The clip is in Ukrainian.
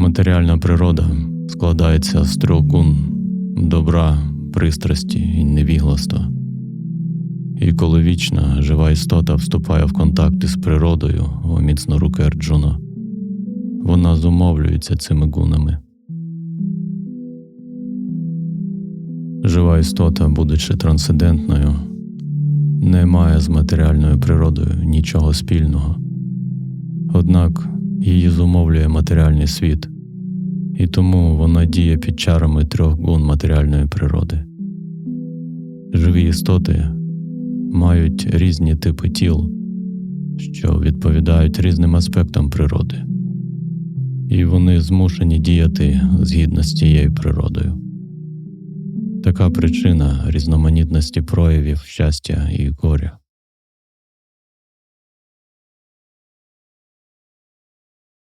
Матеріальна природа складається з трьох гун добра, пристрасті і невігластва. І коли вічна жива істота вступає в контакт із природою, о міцноруке Арджуна, вона зумовлюється цими гунами. Жива істота, будучи трансцендентною, не має з матеріальною природою нічого спільного. Однак її зумовлює матеріальний світ, і тому вона діє під чарами трьох гун матеріальної природи. Живі істоти мають різні типи тіл, що відповідають різним аспектам природи, і вони змушені діяти згідно з тією природою. Така причина різноманітності проявів щастя і горя.